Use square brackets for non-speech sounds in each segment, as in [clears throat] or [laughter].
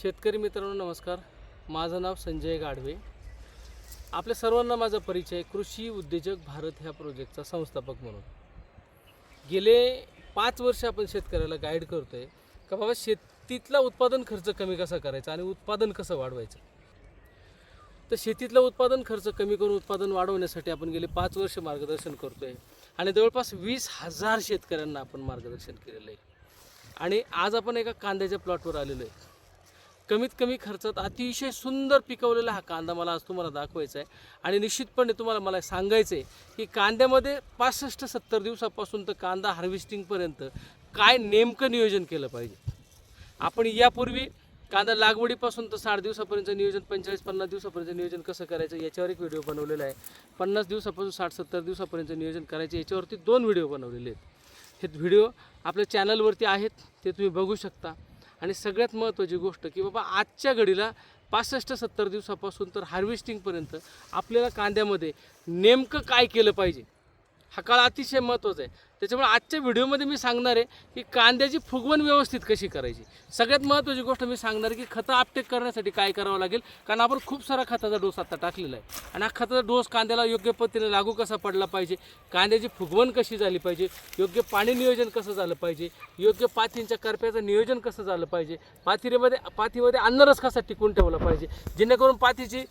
शेतकरी मित्रांनो नमस्कार. माझं नाव संजय गाढवे. आपल्या सर्वांना माझा परिचय कृषी उद्योजक भारत ह्या प्रोजेक्टचा संस्थापक म्हणून. गेले पाच वर्ष आपण शेतकऱ्याला गाईड करतो आहे का बाबा शेतीतला उत्पादन खर्च कमी कसा करायचा आणि उत्पादन कसं वाढवायचं? तर शेतीतला उत्पादन खर्च कमी करून उत्पादन वाढवण्यासाठी आपण गेले पाच वर्ष मार्गदर्शन करतो आहे आणि जवळपास वीस हजार शेतकऱ्यांना आपण मार्गदर्शन केलेलं आहे. आणि आज आपण एका कांद्याच्या प्लॉटवर आलेलो आहे. कमीत कमी खर्चात अतिशय सुंदर पिकवलेला हा कांदा मला आज तुम्हाला दाखवायचा आहे आणि निश्चितपणे तुम्हाला मला सांगायचं आहे की कांद्यामध्ये पासष्ट सत्तर दिवसापासून तर कांदा हार्वेस्टिंगपर्यंत काय नेमकं नियोजन केलं पाहिजे? आपण यापूर्वी कांदा लागवडीपासून तर साठ दिवसापर्यंत नियोजन पंचेचाळीस पन्नास दिवसापर्यंत नियोजन कसं करायचं याच्यावर एक व्हिडिओ बनवलेला आहे. पन्नास दिवसापासून साठ सत्तर दिवसापर्यंत नियोजन करायचं याच्यावरती दोन व्हिडिओ बनवलेले आहेत. हे व्हिडिओ आपल्या चॅनलवरती आहेत ते तुम्ही बघू शकता. आणि सगळ्यात महत्त्वाची गोष्ट की बाबा आजच्या घडीला पासष्ट सत्तर दिवसापासून तर हार्वेस्टिंगपर्यंत आपल्याला कांद्यामध्ये नेमकं काय केलं पाहिजे? हा काळ अतिशय महत्त्वाचा आहे. त्याच्यामुळे आजच्या व्हिडिओमध्ये मी सांगणार आहे की कांद्याची फुगवण व्यवस्थित कशी करायची. सगळ्यात महत्त्वाची गोष्ट मी सांगणार की खतं आपटेक करण्यासाठी काय करावं लागेल? कारण आपण खूप सारा खताचा डोस आता टाकलेला आहे. आणि हा खताचा डोस कांद्याला योग्य पद्धतीने लागू कसा पडला पाहिजे? कांद्याची फुगवण कशी झाली पाहिजे? योग्य पाणी नियोजन कसं झालं पाहिजे? योग्य पाथींच्या करप्याचं नियोजन कसं झालं पाहिजे? पाथिरेमध्ये पाथीमध्ये अन्नरस कसा टिकून ठेवला पाहिजे? जेणेकरून पाथीची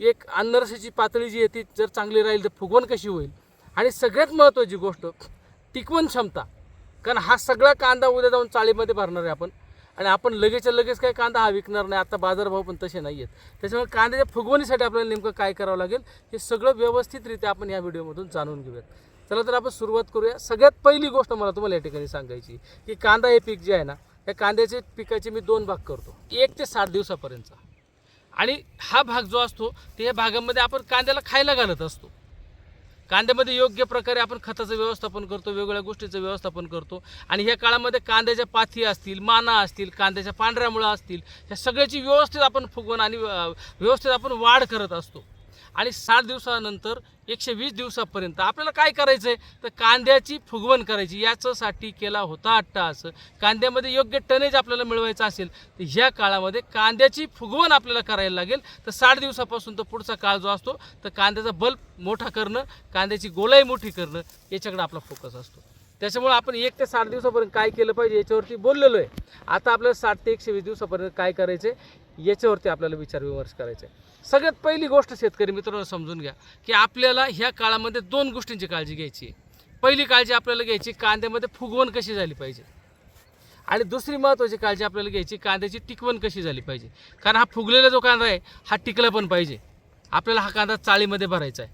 एक अन्नरसाची पातळी जी आहे ती जर चांगली राहील तर फुगवण कशी होईल? आणि सगळ्यात महत्त्वाची गोष्ट टिकवण क्षमता. कारण हा सगळा कांदा उद्या जाऊन चाळीमध्ये भरणार आहे आपण. आणि आपण लगेचच्या लगेच काही कांदा हा विकणार नाही. आता बाजारभाव पण तसे नाही आहेत त्याच्यामुळे कांद्याच्या फुगवणीसाठी आपल्याला नेमकं काय करावं लागेल हे सगळं व्यवस्थितरित्या आपण या व्हिडिओमधून जाणून घेऊयात. चला तर आपण सुरुवात करूया. सगळ्यात पहिली गोष्ट मला तुम्हाला या ठिकाणी सांगायची की कांदा हे पीक जे आहे ना या कांद्याचे पिकाचे मी दोन भाग करतो. एक ते सात दिवसापर्यंतचा. आणि हा भाग जो असतो ते या भागामध्ये आपण कांद्याला खायला घालत असतो. कांद्यामध्ये योग्य प्रकारे आपण खताचं व्यवस्थापन करतो वेगवेगळ्या गोष्टीचं व्यवस्थापन करतो. आणि ह्या काळामध्ये कांद्याच्या पाथी असतील माना असतील कांद्याच्या पांढऱ्या मुळा असतील ह्या सगळ्याची व्यवस्थित आपण फुगवण आणि व्यवस्थित आपण वाढ करत असतो. आणि साठ दिवसानंतर एकशे वीस दिवसापर्यंत आपल्याला काय करायचं आहे तर कांद्याची फुगवण करायची. याच्यासाठी केला होता अट्टास कांद्यामध्ये योग्य टनेज आपल्याला मिळवायचं असेल तर ह्या काळामध्ये कांद्याची फुगवण आपल्याला करायला लागेल. तर साठ दिवसापासून तर पुढचा काळ जो असतो तर कांद्याचा बल्ब मोठा करणं कांद्याची गोलाई मोठी करणं याच्याकडे आपला फोकस असतो. त्याच्यामुळे आपण एक ते साठ दिवसापर्यंत काय केलं पाहिजे याच्यावरती बोललेलो आहे. आता आपल्याला साठ ते एकशे वीस दिवसापर्यंत काय करायचं आहे याच्यावरती आपल्याला विचार विमर्श करायचा आहे. सगळ्यात पहिली गोष्ट शेतकरी मित्रांनो समजून घ्या की आपल्याला ह्या काळामध्ये दोन गोष्टींची काळजी घ्यायची आहे. पहिली काळजी आपल्याला घ्यायची कांद्यामध्ये फुगवण कशी झाली पाहिजे. आणि दुसरी महत्त्वाची काळजी आपल्याला घ्यायची कांद्याची टिकवण कशी झाली पाहिजे. कारण हा फुगलेला जो कांदा आहे हा टिकला पण पाहिजे. आपल्याला हा कांदा चाळीमध्ये भरायचा आहे.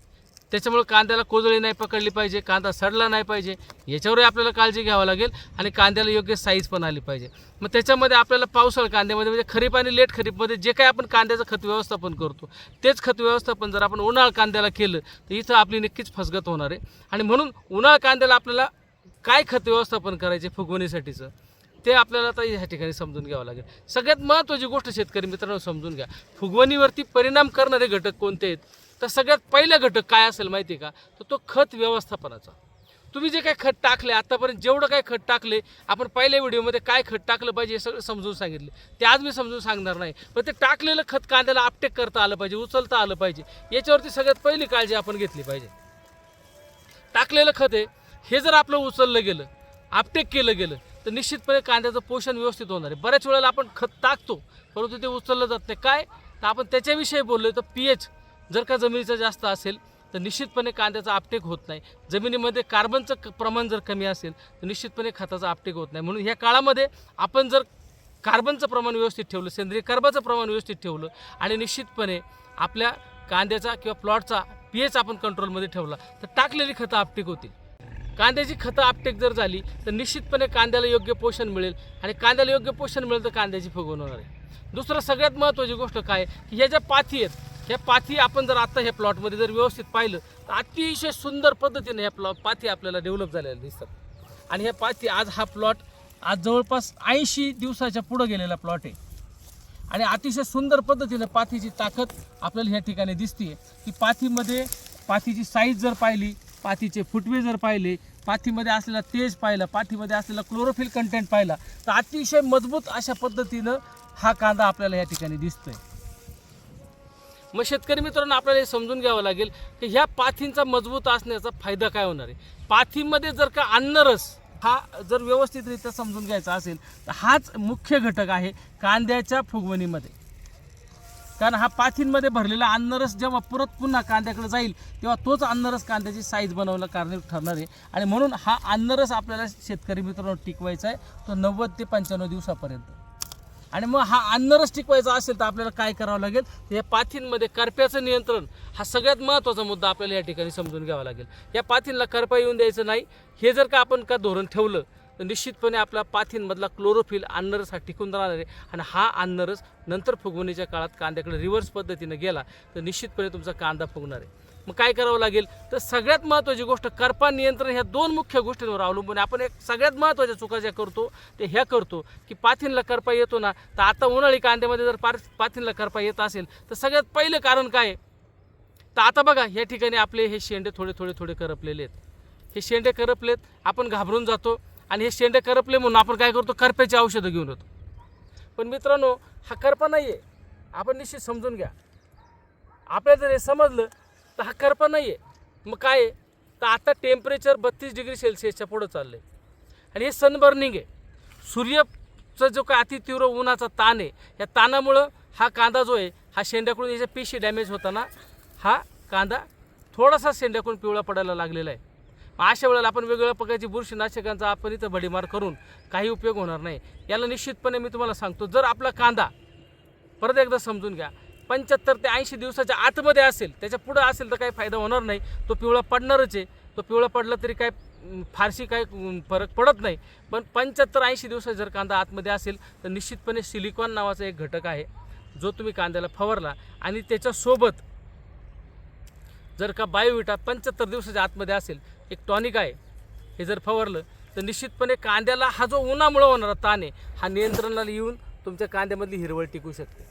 त्याच्यामुळे कांद्याला कोजळी नाही पकडली पाहिजे कांदा सडला नाही पाहिजे. याच्यावरही आपल्याला काळजी घ्यावं लागेल आणि कांद्याला योग्य साईज पण आली पाहिजे. मग त्याच्यामध्ये आपल्याला पावसाळ कांद्यामध्ये म्हणजे खरीप आणि लेट खरीपमध्ये जे काही आपण कांद्याचं खत व्यवस्थापन करतो तेच खत व्यवस्थापन जर आपण उन्हाळ कांद्याला केलं तर इथं आपली नक्कीच फसगत होणार आहे. आणि म्हणून उन्हाळ कांद्याला आपल्याला काय खत व्यवस्थापन करायचे फुगवणीसाठीचं ते आपल्याला आता ह्या ठिकाणी समजून घ्यावं लागेल. सगळ्यात महत्त्वाची गोष्ट शेतकरी मित्रांनो समजून घ्या. फुगवणीवरती परिणाम करणारे घटक कोणते आहेत? तर सगळ्यात पहिला घटक काय असेल माहिती आहे का? तर तो खत व्यवस्थापनाचा. तुम्ही जे काय खत टाकले आतापर्यंत जेवढं काय खत टाकले आपण पहिल्या व्हिडिओमध्ये काय खत टाकलं पाहिजे हे सगळं समजून सांगितले. ते आज मी समजून सांगणार नाही. पण ते टाकलेलं खत कांद्याला आपटेक करता आलं पाहिजे उचलता आलं पाहिजे. याच्यावरती सगळ्यात पहिली काळजी आपण घेतली पाहिजे. टाकलेलं खत आहे हे जर आपलं उचललं गेलं आपटेक केलं गेलं तर निश्चितपणे कांद्याचं पोषण व्यवस्थित होणार आहे. बऱ्याच वेळेला आपण खत टाकतो परंतु ते उचललं जात नाही. काय? तर आपण त्याच्याविषयी बोललो तर पी एच जर का जमिनीचं जास्त असेल तर निश्चितपणे कांद्याचा आपटेक होत नाही. जमिनीमध्ये कार्बनचं क- प्रमाण जर कमी असेल तर निश्चितपणे खताचा आपटेक होत नाही. म्हणून ह्या काळामध्ये आपण जर कार्बनचं प्रमाण व्यवस्थित ठेवलं सेंद्रिय कार्बाचं प्रमाण व्यवस्थित ठेवलं आणि निश्चितपणे आपल्या कांद्याचा किंवा प्लॉटचा पी एच आपण कंट्रोलमध्ये ठेवला तर टाकलेली खतं आपटेक होतील. कांद्याची खतं आपटेक जर झाली तर निश्चितपणे कांद्याला योग्य पोषण मिळेल आणि कांद्याला योग्य पोषण मिळेल तर कांद्याची फुगवण होणार आहे. दुसरं सगळ्यात महत्त्वाची गोष्ट काय की ह्या ज्या पाथी आहेत हे पाथी आपण जर आता हे प्लॉटमध्ये जर व्यवस्थित पाहिलं तर अतिशय सुंदर पद्धतीने ह्या प्लॉ पाथी आपल्याला डेव्हलप झालेल्या दिसतात. आणि हे पाथी आज हा प्लॉट आज जवळपास ऐंशी दिवसाच्या पुढं गेलेला प्लॉट आहे. आणि अतिशय सुंदर पद्धतीनं पाथीची ताकद आपल्याला ह्या ठिकाणी दिसते की पाथीमध्ये पाथीची साईज जर पाहिली पाथीचे फुटवे जर पाहिले पाथीमध्ये असलेला तेज पाहिला पाथीमध्ये असलेला क्लोरोफिल कंटेंट पाहिला तर अतिशय मजबूत अशा पद्धतीनं हा कांदा आपल्याला या ठिकाणी दिसतोय. मग शेतकरी मित्रांनो आपल्याला हे समजून घ्यावं लागेल की ह्या पाथींचा मजबूत असण्याचा फायदा काय होणार आहे? पाथीमध्ये जर का अन्नरस हा जर व्यवस्थितरित्या समजून घ्यायचा असेल तर हाच मुख्य घटक आहे कांद्याच्या फुगवणीमध्ये. कारण हा पाथींमध्ये भरलेला अन्नरस जेव्हा परत पुन्हा कांद्याकडे जाईल तेव्हा तोच अन्नरस कांद्याची साईज बनवणं कारणीभूत ठरणार आहे. आणि म्हणून हा अन्नरस आपल्याला शेतकरी मित्रांनो टिकवायचा आहे तो नव्वद ते पंच्याण्णव दिवसापर्यंत. आणि मग हा अन्नरस टिकवायचा असेल तर आपल्याला काय करावं लागेल? या पाथींमध्ये करप्याचं नियंत्रण हा सगळ्यात महत्त्वाचा मुद्दा आपल्याला या ठिकाणी समजून घ्यावा लागेल. या पाथींना करपा येऊन द्यायचं नाही. हे जर का आपण का धोरण ठेवलं तर निश्चितपणे आपला पाथींमधला क्लोरोफिल अन्नरस हा टिकून राहणार आहे. आणि हा अन्नरस नंतर फुगवणीच्या काळात कांद्याकडे रिव्हर्स पद्धतीनं गेला तर निश्चितपणे तुमचा कांदा फुगणार आहे. मग काय करावं लागेल? तर सगळ्यात महत्त्वाची गोष्ट करपा नियंत्रण ह्या दोन मुख्य गोष्टींवर अवलंबून आहे. आपण एक सगळ्यात महत्त्वाच्या चुका ज्या करतो ते ह्या करतो की पाथीनला करपा येतो ना तर आता उन्हाळी कांद्यामध्ये जर पार पाथीनला करपा येत असेल तर सगळ्यात पहिलं कारण काय? तर आता बघा या ठिकाणी आपले हे शेंडे थोडे थोडे थोडे करपलेले आहेत. हे शेंडे करपलेत आपण घाबरून जातो आणि हे शेंडे करपले म्हणून आपण काय करतो? करप्याची औषधं घेऊन येतो. पण मित्रांनो हा करपा नाही आहे आपण निश्चित समजून घ्या. आपल्याला जर हे समजलं तर हा करपा नाही आहे मग काय आहे? तर आता टेम्परेचर बत्तीस डिग्री सेल्सिअसच्या पुढं चाललं आहे आणि हे सनबर्निंग आहे. सूर्यचा जो काय अतितीव्र उन्हाचा ताण आहे या ताणामुळं हा कांदा जो आहे हा शेंड्याकडून याच्या पिशी डॅमेज होताना हा कांदा थोडासा शेंड्याकडून पिवळा पडायला लागलेला आहे. मग अशा वेळेला आपण वेगवेगळ्या प्रकारची बुरशीनाशकांचा आपण इथं भडीमार करून काही उपयोग होणार नाही. याला निश्चितपणे मी तुम्हाला सांगतो जर आपला कांदा परत एकदा समजून घ्या पंच्याहत्तर ते ऐंशी दिवसाच्या आतमध्ये असेल त्याच्या पुढं असेल तर काही फायदा होणार नाही. तो पिवळा पडणारच आहे. तो पिवळा पडला तरी काय फारशी काय फरक पडत नाही. पण पंच्याहत्तर ऐंशी दिवसाचा जर कांदा आतमध्ये असेल तर निश्चितपणे सिलिकॉन नावाचा एक घटक आहे जो तुम्ही कांद्याला फवारला आणि त्याच्यासोबत जर का बायोविटा पंच्याहत्तर दिवसाच्या आतमध्ये असेल एक टॉनिक आहे हे जर फवारलं तर निश्चितपणे कांद्याला हा जो उन्हामुळं होणारा ताण आहे हा नियंत्रणाला येऊन तुमच्या कांद्यामधली हिरवळ टिकू शकते.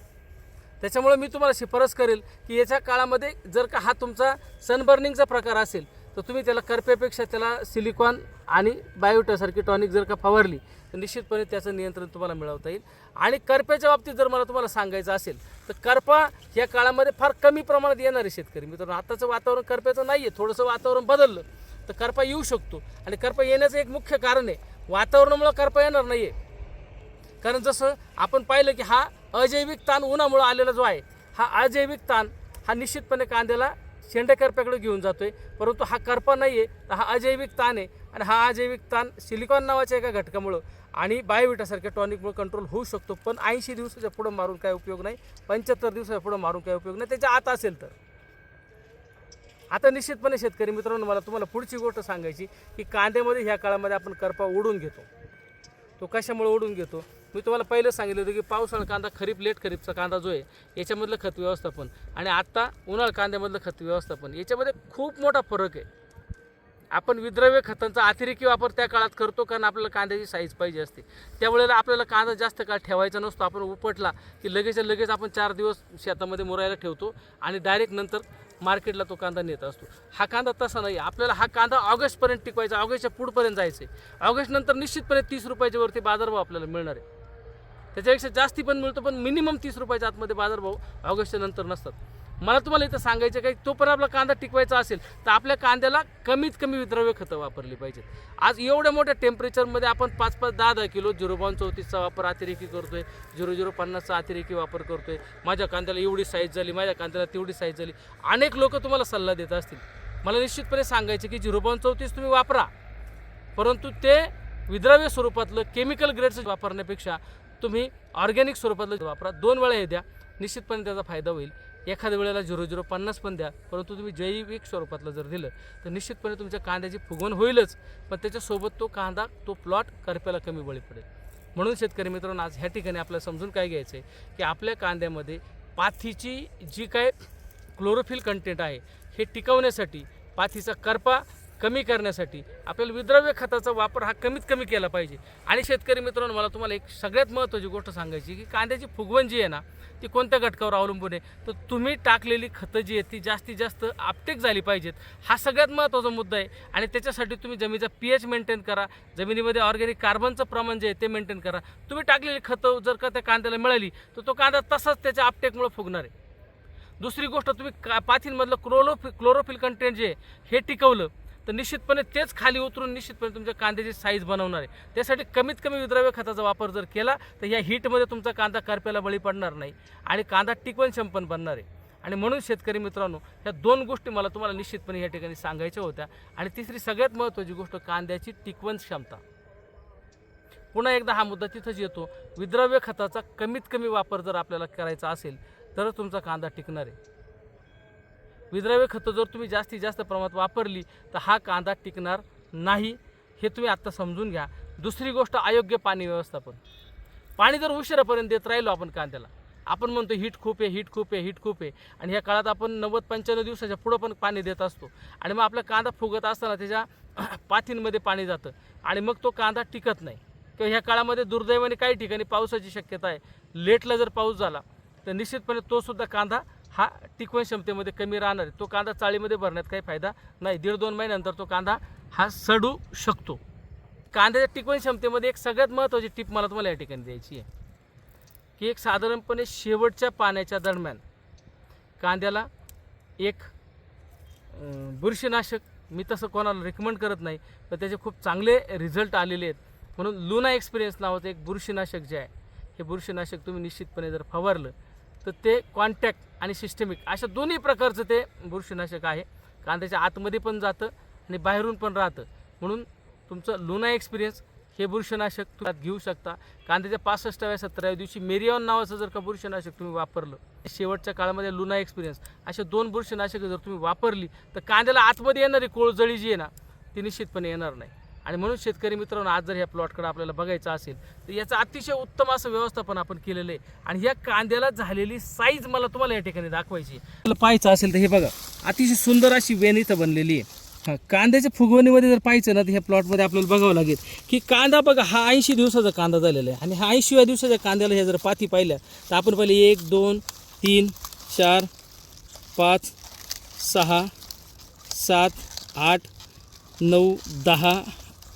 त्याच्यामुळे मी तुम्हाला शिफारस करेल की याच्या काळामध्ये जर का हा तुमचा सनबर्निंगचा प्रकार असेल तर तुम्ही त्याला करप्यापेक्षा त्याला सिलिकॉन आणि बायोटासारखी टॉनिक जर का फवारली तर निश्चितपणे त्याचं नियंत्रण तुम्हाला मिळवता येईल. आणि करप्याच्या बाबतीत जर मला तुम्हाला सांगायचं असेल तर करपा या काळामध्ये फार कमी प्रमाणात येणारे शेतकरी. मित्रांनो आताचं वातावरण करप्याचं नाही आहे थोडंसं वातावरण बदललं तर करपा येऊ शकतो. आणि करपा येण्याचं एक मुख्य कारण आहे वातावरणामुळं करपा येणार नाही आहे कारण जसं आपण पाहिलं की हा अजैविक ताण उन्हामुळं आलेला जो आहे हा अजैविक ताण हा निश्चितपणे कांद्याला शेंडेकरप्याकडे घेऊन जातो आहे परंतु हा करपा नाही आहे तर हा अजैविक ताण आहे आणि हा अजैविक ताण सिलिकॉन नावाच्या एका घटकामुळं आणि बायोविटासारख्या टॉनिकमुळे कंट्रोल होऊ शकतो. पण ऐंशी दिवसाच्या पुढं मारून काय उपयोग नाही पंच्याहत्तर दिवसाच्या पुढं मारून काय उपयोग नाही. त्याच्या आत असेल तर. आता निश्चितपणे शेतकरी मित्रांनो मला तुम्हाला पुढची गोष्ट सांगायची की कांद्यामध्ये ह्या काळामध्ये आपण करपा ओढून घेतो. तो कशामुळे ओढून घेतो? मी तुम्हाला पहिलं सांगितलं होतं की पावसाळा कांदा खरीप लेट खरीपचा कांदा जो आहे याच्यामधलं खत व्यवस्थापन. आणि आत्ता उन्हाळ कांद्यामधलं खत व्यवस्थापन. याच्यामध्ये खूप मोठा फरक आहे. आपण विद्रव्य खतांचा अतिरेकी वापर त्या काळात करतो कारण आपल्याला कांद्याची साईज पाहिजे असते. त्यावेळेला आपल्याला कांदा जास्त काळ ठेवायचा नसतो. आपण उपटला की लगेच लगेच आपण चार दिवस शेतामध्ये मुरायला ठेवतो आणि डायरेक्ट नंतर मार्केटला तो कांदा नेत असतो. हा कांदा तसा नाही. आपल्याला हा कांदा ऑगस्टपर्यंत टिकवायचा ऑगस्टच्या पुढपर्यंत जायचं आहे. ऑगस्टनंतर निश्चितपणे तीस रुपयाच्या वरती बाजारभाव आपल्याला मिळणार आहे. त्याच्यापेक्षा जास्ती पण मिळतो पण मिनिमम तीस रुपयाच्या आतमध्ये बाजारभाव ऑगस्टच्या नंतर नसतात. मला तुम्हाला इथं सांगायचं काही तो पण आपला कांदा टिकवायचा असेल तर आपल्या कांद्याला कमीत कमी विद्रव्य खतं वापरली पाहिजेत. आज एवढ्या मोठ्या टेम्परेचरमध्ये आपण पाच पाच दहा दहा किलो झिरो पॉईंट चौतीसचा वापर अतिरेकी करतोय झिरो झिरो पन्नासचा अतिरेकी वापर करतोय. माझ्या कांद्याला एवढी साईज झाली माझ्या कांद्याला तेवढी साईज झाली. अनेक लोक तुम्हाला सल्ला देत असतील. मला निश्चितपणे सांगायचं की झिरो पॉईंट चौतीस तुम्ही वापरा. परंतु ते विद्राव्य स्वरूपातलं केमिकल ग्रेडचं वापरण्यापेक्षा तुम्ही ऑर्गॅनिक स्वरूपातलं वापरा. दोन वेळा हे द्या. निश्चितपणे त्याचा फायदा होईल. एखाद्या वेळेला झिरो झिरो पन्नास पण द्या परंतु तुम्ही जैविक स्वरूपातलं जर दिलं तर निश्चितपणे तुमच्या कांद्याची फुगवण होईलच पण त्याच्यासोबत तो कांदा तो प्लॉट करप्याला कमी बळी पडेल. म्हणून शेतकरी मित्रांनो आज ह्या ठिकाणी आपल्याला समजून काय घ्यायचं आहे की आपल्या कांद्यामध्ये पाथीची जी काय क्लोरोफिल कंटेंट आहे हे टिकवण्यासाठी पाथीचा करपा कमी करण्यासाठी. आपल्याला विद्रव्य खताचा वापर हा कमीत कमी केला पाहिजे. आणि शेतकरी मित्रांनो मला तुम्हाला एक सगळ्यात महत्त्वाची गोष्ट सांगायची की कांद्याची फुगवण जी आहे ना ती कोणत्या घटकावर अवलंबून आहे? तर तुम्ही टाकलेली खतं जी आहेत ती जास्तीत जास्त आपटेक झाली पाहिजेत. हा सगळ्यात महत्त्वाचा मुद्दा आहे. आणि त्याच्यासाठी तुम्ही जमिनीचा पी एच मेंटेन करा. जमिनीमध्ये ऑर्गॅनिक कार्बनचं प्रमाण जे आहे ते मेंटेन करा. तुम्ही टाकलेली खतं जर का त्या कांद्याला मिळाली तर तो कांदा तसाच त्याच्या आपटेकमुळे फुगणार आहे. दुसरी गोष्ट तुम्ही का पाथींमधलं क्लोरोफि क्लोरोफिल कंटेंट जे आहे, हे टिकवलं. तर निश्चितपणे तेच खाली उतरून निश्चितपणे तुमच्या कांद्याची साईज बनवणार आहे. त्यासाठी कमीत कमी विद्रव्य खताचा वापर जर केला तर या हीटमध्ये तुमचा कांदा करप्याला बळी पडणार नाही आणि कांदा टिकवण संपन्न बनणार आहे. आणि म्हणून शेतकरी मित्रांनो ह्या दोन गोष्टी मला तुम्हाला निश्चितपणे या ठिकाणी सांगायच्या होत्या. आणि तिसरी सगळ्यात महत्त्वाची गोष्ट कांद्याची टिकवण क्षमता. पुन्हा एकदा हा मुद्दा तिथंच येतो. विद्रव्य खताचा कमीत कमी वापर जर आपल्याला करायचा असेल तर तुमचा कांदा टिकणार आहे. विद्रव्य खतं जर तुम्ही जास्तीत जास्त प्रमाणात वापरली तर हा कांदा टिकणार नाही हे तुम्ही आत्ता समजून घ्या. दुसरी गोष्ट अयोग्य पाणी व्यवस्थापन. पाणी जर उशिरापर्यंत देत राहिलो आपण कांद्याला आपण म्हणतो हीट खूप आहे हीट खूप आहे हीट खूप आहे. आणि ह्या काळात आपण नव्वद पंच्याण्णव दिवसाच्या पुढं पण पाणी देत असतो. आणि मग आपला कांदा फुगत असताना त्याच्या [clears throat] पाथींमध्ये पाणी जातं. आणि मग तो कांदा टिकत नाही. किंवा ह्या काळामध्ये दुर्दैवाने काही ठिकाणी पावसाची शक्यता आहे. लेटला जर पाऊस झाला तर निश्चितपणे तोसुद्धा कांदा हा टिकवण क्षमतेमध्ये कमी राहणार आहे. तो कांदा चाळीमध्ये भरण्यात काही फायदा नाही. दीड दोन महिन्यानंतर तो कांदा हा सडू शकतो. कांद्याच्या टिकवण क्षमतेमध्ये एक सगळ्यात महत्त्वाची टीप मला तुम्हाला या ठिकाणी द्यायची आहे की एक साधारणपणे शेवटच्या पाण्याच्या दरम्यान कांद्याला एक बुरशीनाशक मी तसं कोणाला रेकमेंड करत नाही पण त्याचे खूप चांगले रिझल्ट आलेले आहेत. म्हणून लुना एक्सपिरियन्स नावाचं एक बुरशीनाशक जे आहे हे बुरशीनाशक तुम्ही निश्चितपणे जर फवारलं तर ते कॉन्टॅक्ट आणि सिस्टमिक अशा दोन्ही प्रकारचं ते बुरशीनाशक आहे. कांद्याच्या आतमध्ये पण जातं आणि बाहेरून पण राहतं. म्हणून तुमचं लुना एक्सपिरियन्स हे बुरशीनाशक तुम्ही घेऊ शकता. कांद्याच्या पासष्टाव्या सतराव्या दिवशी मेरियॉन नावाचं जर का बुरशीनाशक तुम्ही वापरलं शेवटच्या काळामध्ये लुना एक्सपिरियन्स अशा दोन बुरशीनाशकं जर तुम्ही वापरली तर कांद्याला आतमध्ये येणारी कोळजळी जी आहे ना ती निश्चितपणे येणार नाही. आणि म्हणून शेतकरी मित्रांनो आज जर ह्या प्लॉटकडे आपल्याला बघायचं असेल तर याचं अतिशय उत्तम असं व्यवस्थापन आपण केलेलं आहे. आणि या कांद्याला झालेली साईज मला तुम्हाला या ठिकाणी दाखवायची आपल्याला पाहायचं असेल तर हे बघा अतिशय सुंदर अशी वेन इथं बनलेली आहे. हा कांद्याच्या फुगवणीमध्ये जर पाहायचं ना तर ह्या प्लॉटमध्ये आपल्याला बघावं लागेल की कांदा बघा हा ऐंशी दिवसाचा कांदा झालेला आहे. आणि हा ऐंशीव्या दिवसाच्या कांद्याला ह्या जर पाती पाहिल्या तर आपण पहिले एक दोन तीन चार पाच सहा सात आठ नऊ दहा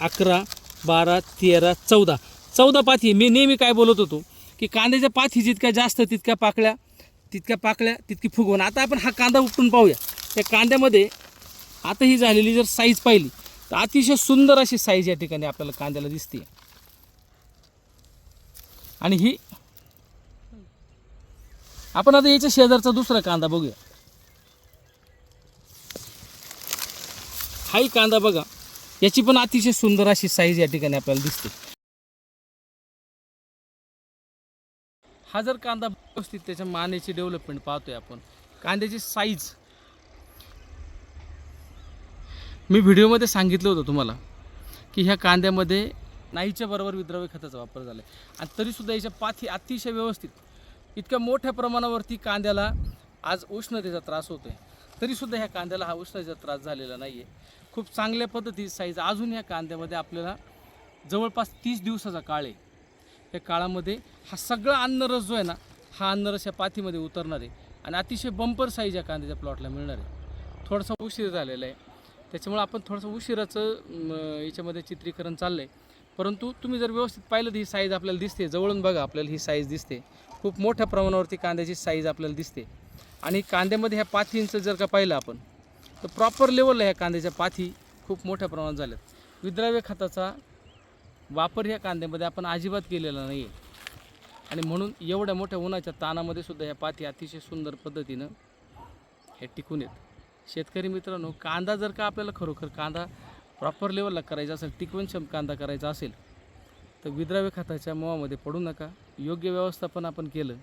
अकरा बारा तेरा चौदा. चौदा पाथी. मी नेहमी काय बोलत होतो की कांद्याच्या पाथी जितक्या जास्त तितक्या पाकळ्या तितक्या पाकळ्या तितकी फुगवण. आता आपण हा कांदा उपटून पाहूया. त्या कांद्यामध्ये आता ही झालेली जर साईज पाहिली तर अतिशय सुंदर अशी साईज या ठिकाणी आपल्याला कांद्याला दिसते आणि ही आपण आता याच्या शेजारचा दुसरा कांदा बघूया. हाही कांदा बघा. याची पण अतिशय सुंदर अशी साईज या ठिकाणी आपल्याला दिसते. हा जर कांदा व्यवस्थित त्याच्या मानेची डेव्हलपमेंट पाहतोय आपण कांद्याची साईज मी व्हिडिओमध्ये सांगितलं होतं तुम्हाला की ह्या कांद्यामध्ये नाहीच्या बरोबर विद्रव्य खताचा वापर झाला आहे आणि तरीसुद्धा याच्या पाथी अतिशय व्यवस्थित. इतक्या मोठ्या प्रमाणावरती कांद्याला आज उष्णतेचा त्रास होतो आहे तरीसुद्धा ह्या कांद्याला हा उष्णतेचा त्रास झालेला नाही आहे खूप चांगल्या पद्धतीची साईज अजून या कांद्यामध्ये आपल्याला जवळपास तीस दिवसाचा काळ आहे. या काळामध्ये हा सगळा अन्नरस जो आहे ना हा अन्नरस या पाथीमध्ये उतरणार आहे आणि अतिशय बंपर साईज या कांद्याच्या प्लॉटला मिळणार आहे. थोडासा उशीर झालेला आहे. त्याच्यामुळे आपण थोडंसं उशिराचं याच्यामध्ये चित्रीकरण चाललं आहे परंतु तुम्ही जर व्यवस्थित पाहिलं तर ही साईज आपल्याला दिसते. जवळून बघा आपल्याला ही साईज दिसते. खूप मोठ्या प्रमाणावरती कांद्याची साईज आपल्याला दिसते. आणि कांद्यामध्ये ह्या पाथींचं जर का पाहिलं आपण तर प्रॉपर लेवलला ह्या कांद्याच्या पाथी खूप मोठ्या प्रमाणात झाल्यात. विद्राव्य खताचा वापर ह्या कांद्यामध्ये आपण अजिबात केलेला नाही आहे आणि म्हणून एवढ्या मोठ्या उन्हाच्या ताणामध्ये सुद्धा ह्या पाथी अतिशय सुंदर पद्धतीनं हे टिकून येत शेतकरी मित्रांनो कांदा जर का आपल्याला खरोखर कांदा प्रॉपर लेवलला करायचा असेल टिकवणक्षम कांदा करायचा असेल तर विद्राव्य खताच्या मोहामध्ये पडू नका. योग्य व्यवस्थापन आपण केलं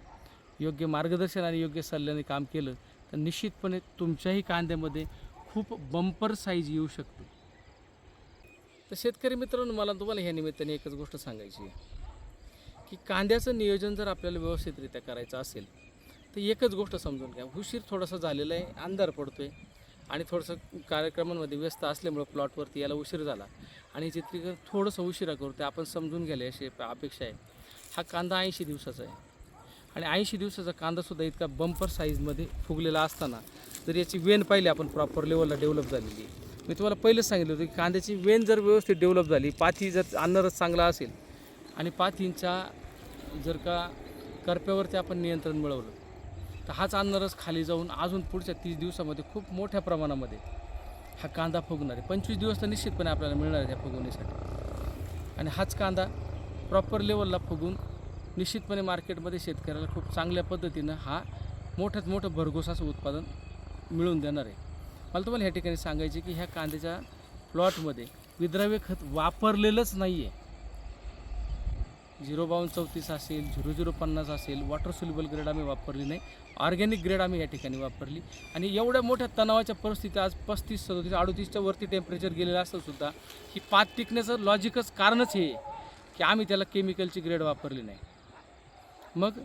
योग्य मार्गदर्शन आणि योग्य सल्ल्याने काम केलं तर निश्चितपणे तुमच्याही कांद्यामध्ये खूप बंपर साईज येऊ शकते. तर शेतकरी मित्रांनो मला तुम्हाला ह्या निमित्ताने एकच गोष्ट सांगायची आहे की कांद्याचं नियोजन जर आपल्याला व्यवस्थितरित्या करायचं असेल तर एकच गोष्ट समजून घ्या. उशीर थोडासा झालेला आहे अंधार पडतो आहे आणि थोडंसं कार्यक्रमांमध्ये व्यस्त असल्यामुळं प्लॉटवरती याला उशीर झाला. आणि चित्रीकरण थोडंसं उशिरा करू ते आपण समजून घ्यायला अशी अपेक्षा आहे. हा कांदा ऐंशी दिवसाचा आहे. आणि ऐंशी दिवसाचा कांदासुद्धा इतका बंपर साईजमध्ये फुगलेला असताना जर याची वेन पाहिली आपण प्रॉपर लेवलला डेव्हलप झालेली. मी तुम्हाला पहिलंच सांगितलं होतं की कांद्याची वेन जर व्यवस्थित डेव्हलप झाली पाथी जर अन्नरस चांगला असेल आणि पाथींच्या जर का करप्यावरती आपण नियंत्रण मिळवलं तर हाच अन्नरस खाली जाऊन अजून पुढच्या तीस दिवसामध्ये खूप मोठ्या प्रमाणामध्ये हा कांदा फुगणार आहे. पंचवीस दिवस तर निश्चितपणे आपल्याला मिळणार आहे त्या फुगवण्यासाठी आणि हाच कांदा प्रॉपर लेवलला फुगून निश्चितपणे मार्केटमध्ये शेतकऱ्याला खूप चांगल्या पद्धतीनं हा मोठ्यात मोठं भरघोस असं उत्पादन मिळून देणार आहे. मला तुम्हाला ह्या ठिकाणी सांगायचे की ह्या कांद्याच्या प्लॉटमध्ये विद्राव्य खत वापरलेलंच नाही आहे. झिरो बावन्न चौतीस असेल झिरो झिरो पन्नास असेल वॉटर सुलेबल ग्रेड आम्ही वापरली नाही. ऑर्गॅनिक ग्रेड आम्ही या ठिकाणी वापरली. आणि एवढ्या मोठ्या तणावाच्या परिस्थितीत आज पस्तीस सदोतीस अडोतीसच्या वरती टेम्परेचर गेलेलं असतंसुद्धा ही पात टिकण्याचं लॉजिकच कारणच हे की आम्ही त्याला केमिकलची ग्रेड वापरली नाही. मग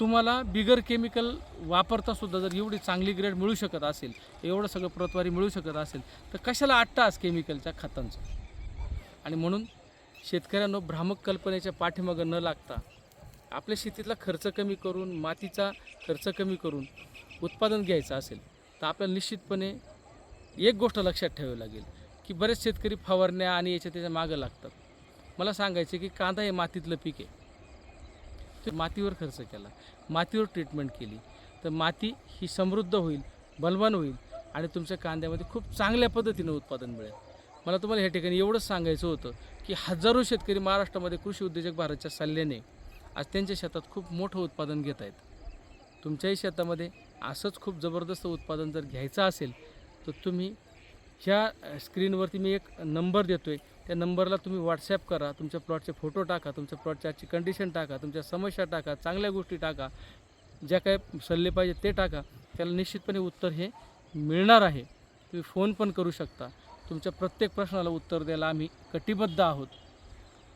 तुम्हाला बिगर केमिकल वापरता सुद्धा जर एवढी चांगली ग्रेड मिळू शकत असेल एवढं सगळं प्रतवारी मिळू शकत असेल तर कशाला आठ तास केमिकलच्या खतांचं? आणि म्हणून शेतकऱ्यांनो भ्रामक कल्पनेच्या पाठीमागं न लागता आपल्या शेतीतला खर्च कमी करून मातीचा खर्च कमी करून उत्पादन घ्यायचं असेल तर आपल्याला निश्चितपणे एक गोष्ट लक्षात ठेवावी लागेल की बरेच शेतकरी फवारण्या आणि याच्या त्याच्या मागं लागतात. मला सांगायचे की कांदा हे मातीतलं पीक आहे. मातीवर खर्च केला. मातीवर ट्रीटमेंट केली. तर माती ही समृद्ध होईल बलवान होईल आणि तुमच्या कांद्यामध्ये खूप चांगल्या पद्धतीनं उत्पादन मिळेल. मला तुम्हाला ह्या ठिकाणी एवढंच सांगायचं होतं की हजारो शेतकरी महाराष्ट्रामध्ये कृषी उद्योजक भारतच्या सल्ल्याने आज त्यांच्या शेतात खूप मोठं उत्पादन घेत आहेत. तुमच्याही शेतामध्ये असंच खूप जबरदस्त उत्पादन जर घ्यायचं असेल तर तुम्ही ह्या स्क्रीनवरती मी एक नंबर देतो आहे त्या नंबरला तुम्ही व्हॉट्सॲप करा तुमच्या प्लॉटचे फोटो टाका तुमच्या प्लॉटच्या आजची कंडिशन टाका तुमच्या समस्या टाका चांगल्या गोष्टी टाका ज्या काय सल्ले पाहिजे ते टाका. त्याला निश्चितपणे उत्तर हे मिळणार आहे. तुम्ही फोन पण करू शकता. तुमच्या प्रत्येक प्रश्नाला उत्तर द्यायला आम्ही कटिबद्ध आहोत.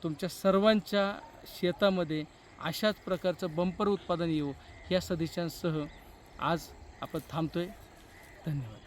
तुमच्या सर्वांच्या शेतामध्ये अशाच प्रकारचं बंपर उत्पादन येऊ या सदिच्छांसह आज आपण थांबतोय. धन्यवाद.